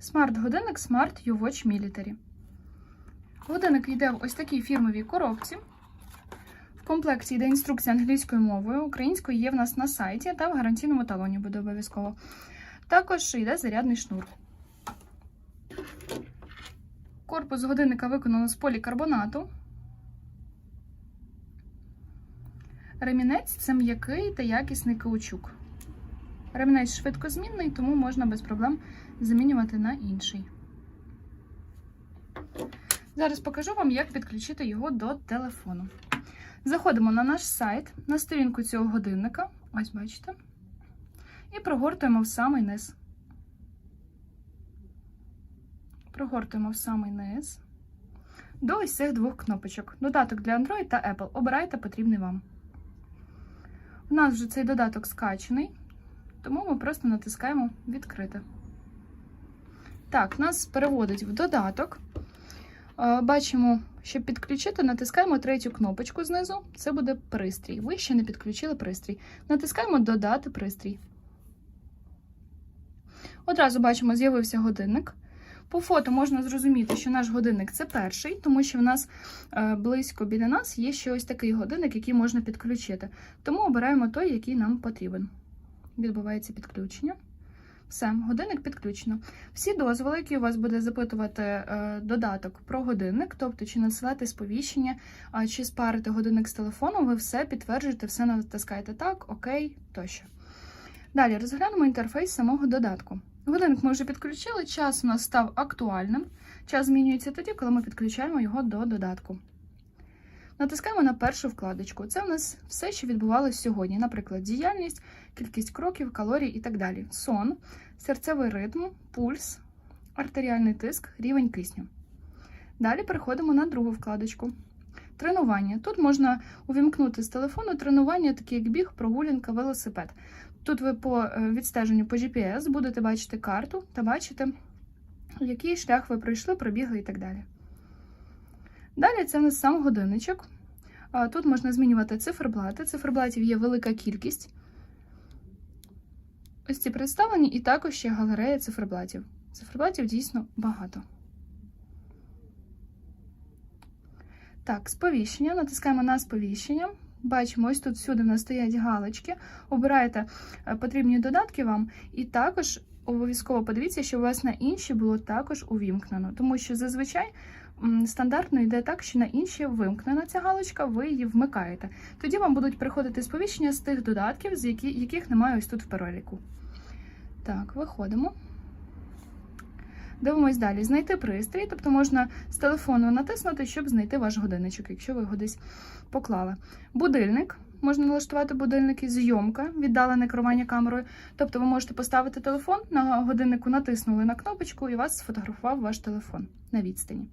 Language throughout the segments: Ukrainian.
Смарт-годинник Smart U-Watch Military. Годинник йде в ось такій фірмовій коробці. В комплекті йде інструкція англійською мовою, українською є в нас на сайті та в гарантійному талоні буде обов'язково. Також йде зарядний шнур. Корпус годинника виконано з полікарбонату. Ремінець це м'який та якісний каучук. Ремінець швидкозмінний, тому можна без проблем замінювати на інший. Зараз покажу вам, як підключити його до телефону. Заходимо на наш сайт, на сторінку цього годинника. Ось бачите. І прогортуємо в самий низ. Прогортуємо в самий низ. До ось цих двох кнопочок. Додаток для Android та Apple. Обирайте потрібний вам. У нас вже цей додаток скачений, тому ми просто натискаємо Відкрити. Так, нас переводить в додаток. Е, Бачимо, щоб підключити, натискаємо третю кнопочку знизу. Це буде пристрій. Ви ще не підключили пристрій. Натискаємо Додати пристрій. Одразу бачимо, з'явився годинник. По фото можна зрозуміти, що наш годинник це перший, тому що в нас е, близько біля нас є ще ось такий годинник, який можна підключити. Тому обираємо той, який нам потрібен. Відбувається підключення. Все, годинник підключено. Всі дозволи, які у вас буде запитувати е, додаток про годинник, тобто чи надсилати сповіщення, чи спарити годинник з телефоном, ви все підтверджуєте, все натискаєте так, окей, тощо. Далі розглянемо інтерфейс самого додатку. Годинник ми вже підключили, час у нас став актуальним. Час змінюється тоді, коли ми підключаємо його до додатку. Натискаємо на першу вкладочку. Це у нас все, що відбувалося сьогодні. Наприклад, діяльність, кількість кроків, калорій і так далі. Сон, серцевий ритм, пульс, артеріальний тиск, рівень кисню. Далі переходимо на другу вкладочку. Тренування. Тут можна увімкнути з телефону тренування, такі як біг, прогулянка, велосипед. Тут ви по е, відстеженню по GPS будете бачити карту та бачити, який шлях ви пройшли, пробігли і так далі. Далі це в нас сам годинничок. Тут можна змінювати циферблати. Циферблатів є велика кількість. Ось ці представлені, і також ще галерея циферблатів. Циферблатів дійсно багато. Так, сповіщення. Натискаємо на сповіщення. Бачимо, ось тут всюди в нас стоять галочки. Обираєте е, потрібні додатки вам, і також обов'язково подивіться, що у вас на інші було також увімкнено. Тому що зазвичай стандартно йде так, що на інші вимкнена ця галочка, ви її вмикаєте. Тоді вам будуть приходити сповіщення з тих додатків, з яких немає ось тут в переліку. Так, виходимо. Дивимось далі. Знайти пристрій, тобто можна з телефону натиснути, щоб знайти ваш годинничок, якщо ви його десь поклали. Будильник. Можна налаштувати будильники, зйомка, віддалене керування камерою. Тобто ви можете поставити телефон на годиннику, натиснули на кнопочку і вас сфотографував ваш телефон на відстані.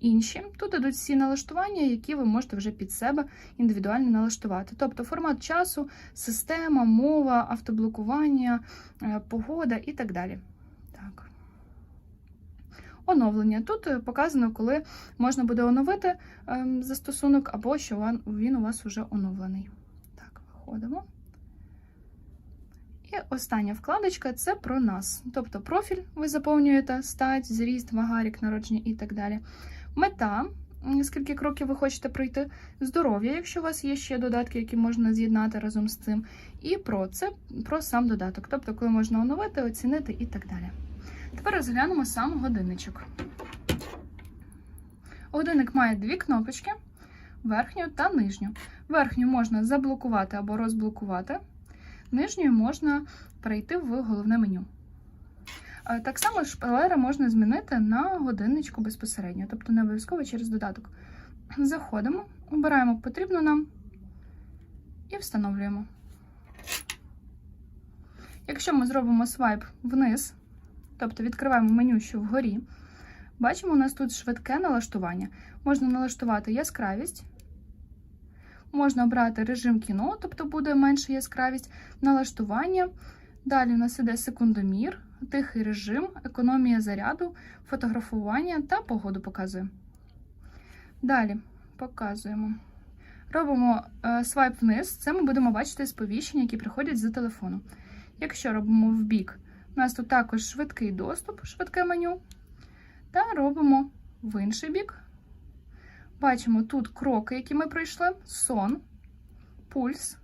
Інші тут ідуть всі налаштування, які ви можете вже під себе індивідуально налаштувати. Тобто формат часу, система, мова, автоблокування, е, погода і так далі. Оновлення. Тут е, показано, коли можна буде оновити ем, застосунок, або що він у вас вже оновлений. Так, виходимо. І остання вкладочка це про нас. Тобто профіль ви заповнюєте, стать, зріст, вага, рік народження і так далі. Мета, скільки кроків ви хочете пройти, здоров'я, якщо у вас є ще додатки, які можна з'єднати разом з цим. І про це про сам додаток, тобто, коли можна оновити, оцінити і так далі. Тепер розглянемо сам годинничок. Годинник має дві кнопочки: верхню та нижню. Верхню можна заблокувати або розблокувати, нижньою можна перейти в головне меню. Е, Так само шпалери можна змінити на годинничку безпосередньо, тобто не обов'язково через додаток. Заходимо, обираємо потрібну нам і встановлюємо. Якщо ми зробимо свайп вниз, тобто відкриваємо меню, що вгорі, бачимо, у нас тут швидке налаштування. Можна налаштувати яскравість, можна обрати режим кіно, тобто буде менша яскравість, налаштування. Далі у нас іде секундомір, тихий режим, економія заряду, фотографування та погоду показує. Далі показуємо. Робимо е, свайп вниз, це ми будемо бачити сповіщення, які приходять з телефону. Якщо робимо в бік, У нас тут також швидкий доступ, швидке меню. Та робимо в інший бік. Бачимо тут кроки, які ми пройшли, сон, пульс.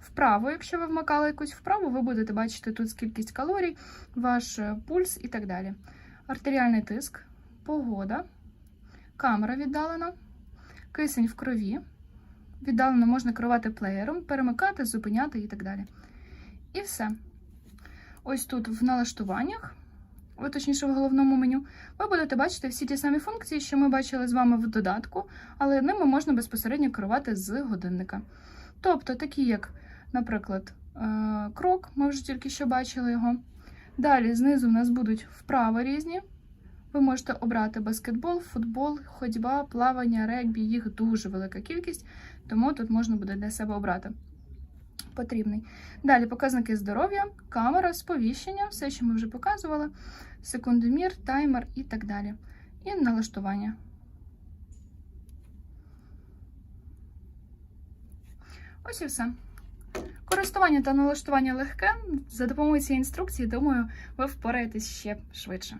Вправо, якщо ви вмикали якусь вправу, ви будете бачити тут кількість калорій, ваш е, пульс і так далі. Артеріальний тиск, погода, камера віддалена, кисень в крові. Віддалено можна керувати плеєром, перемикати, зупиняти і так далі. І все. Ось тут в налаштуваннях, о, точніше, в головному меню, ви будете бачити всі ті самі функції, що ми бачили з вами в додатку, але ними можна безпосередньо керувати з годинника. Тобто, такі як, наприклад, е, крок, ми вже тільки що бачили його. Далі знизу в нас будуть вправи різні. Ви можете обрати баскетбол, футбол, ходьба, плавання, регбі, їх дуже велика кількість, тому тут можна буде для себе обрати потрібний. Далі показники здоров'я, камера, сповіщення, все, що ми вже показували, секундомір, таймер і так далі. І налаштування. Ось і все. Користування та налаштування легке. За допомогою цієї інструкції, думаю, ви впораєтесь ще швидше.